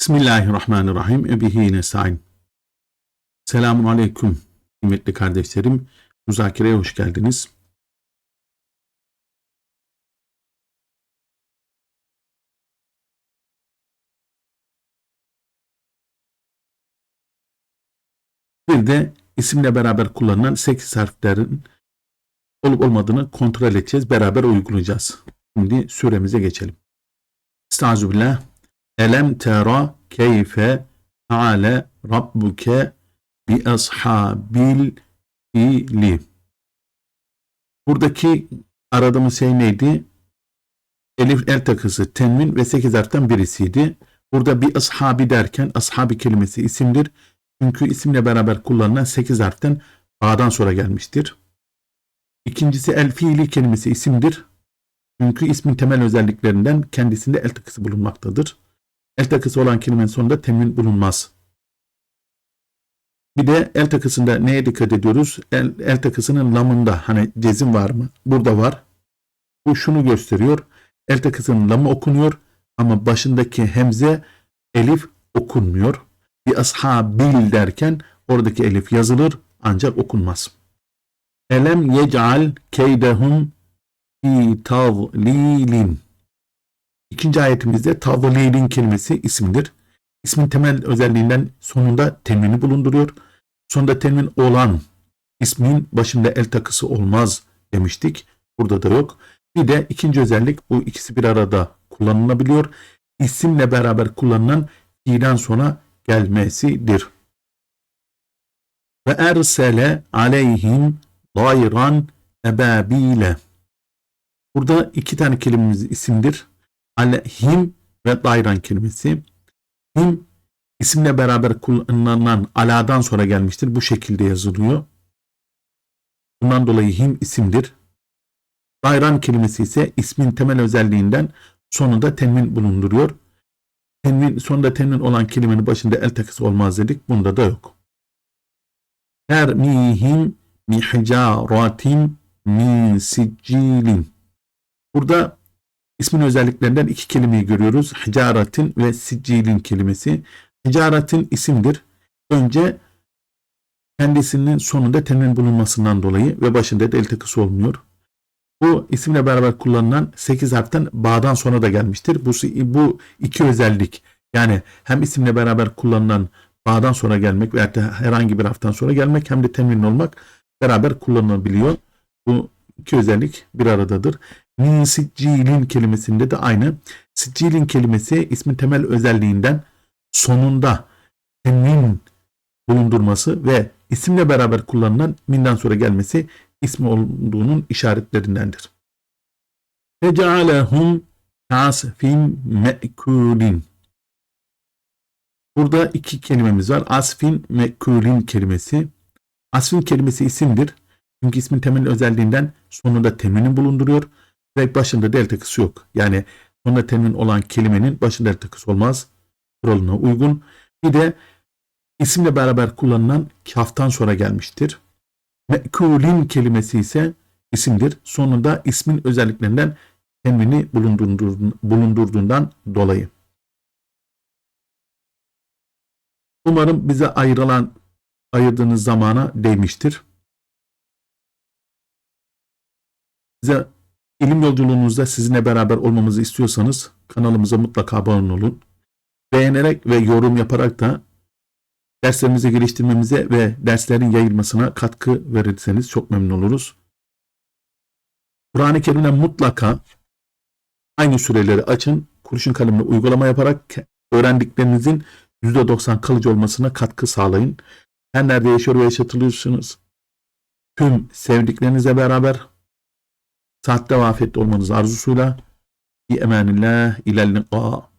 Bismillahirrahmanirrahim. Ebihi nesta'in. Selamun aleyküm kıymetli kardeşlerim. Müzakereye hoş geldiniz. Bir de isimle beraber kullanılan 8 harflerin olup olmadığını kontrol edeceğiz. Beraber uygulayacağız. Şimdi süremize geçelim. Estağfirullah. Elem tera keyfe faale rabbuke bi ashabil fili. Buradaki aradığımız şey neydi? Elif el takısı, tenvin ve sekiz harften birisiydi. Burada bir ashabi derken ashabi kelimesi isimdir. Çünkü isimle beraber kullanılan sekiz harften A'dan sonra gelmiştir. İkincisi el fiili kelimesi isimdir. Çünkü ismin temel özelliklerinden kendisinde el takısı bulunmaktadır. El takısı olan kelimenin sonunda temin bulunmaz. Bir de el takısında neye dikkat ediyoruz? El, el takısının lamında hani cezim var mı? Burada var. Bu şunu gösteriyor. El takısının lamı okunuyor ama başındaki hemze elif okunmuyor. Bir ashabil derken oradaki elif yazılır ancak okunmaz. Elem yec'al keydehum fi tavlilin. İkinci ayetimizde tavlilin kelimesi isimdir. İsmin temel özelliğinden sonunda tenvini bulunduruyor. Sonunda tenvin olan ismin başında el takısı olmaz demiştik. Burada da yok. Bir de ikinci özellik bu ikisi bir arada kullanılabiliyor. İsimle beraber kullanılan fiilden sonra gelmesidir. Ve ersele aleyhim dayran ebabile. Burada iki tane kelimemiz isimdir. Aleyhim ve dayran kelimesi. Him isimle beraber kullanılan aladan sonra gelmiştir. Bu şekilde yazılıyor. Bundan dolayı him isimdir. Dayran kelimesi ise ismin temel özelliğinden sonunda tenvin bulunduruyor. Tenvin, sonunda tenvin olan kelimenin başında el takısı olmaz dedik. Bunda da yok. Termihim mihcaratin min siccilin. Burada ismin özelliklerinden iki kelimeyi görüyoruz. Hicaratin ve siccilin kelimesi. Hicaratin isimdir. Önce kendisinin sonunda temin bulunmasından dolayı ve başında da el takısı olmuyor. Bu isimle beraber kullanılan 8 harften bağdan sonra da gelmiştir. Bu, bu iki özellik yani hem isimle beraber kullanılan bağdan sonra gelmek veya herhangi bir harften sonra gelmek hem de temin olmak beraber kullanılabiliyor. Bu iki özellik bir aradadır. Min siccilin kelimesinde de aynı. Siccilin kelimesi ismin temel özelliğinden sonunda temin bulundurması ve isimle beraber kullanılan minden sonra gelmesi ismi olduğunun işaretlerindendir. Ve cealehum asfin me'kulin. Burada iki kelimemiz var. Asfin me'kulin kelimesi. Asfin kelimesi isimdir. Çünkü ismin temel özelliğinden sonunda teminin bulunduruyor ve başında del takısı yok. Yani sonunda temin olan kelimenin başında del takısı olmaz. Kuralına uygun. Bir de isimle beraber kullanılan kaftan sonra gelmiştir. Mekulin kelimesi ise isimdir. Sonunda ismin özelliklerinden temini bulundurduğundan dolayı. Umarım bize ayrılan ayırdığınız zamana değmiştir. Bize ilim yolculuğunuzda sizinle beraber olmamızı istiyorsanız kanalımıza mutlaka abone olun. Beğenerek ve yorum yaparak da derslerimizi geliştirmemize ve derslerin yayılmasına katkı verirseniz çok memnun oluruz. Kur'an-ı Kerim'den mutlaka aynı süreleri açın. Kurşun kalemle uygulama yaparak öğrendiklerinizin %90 kalıcı olmasına katkı sağlayın. Her nerede yaşıyor ve yaşatılıyorsunuz. Tüm sevdiklerinizle beraber saatte ve afiyette olmanız arzusuyla bi emanillah ilel liqa.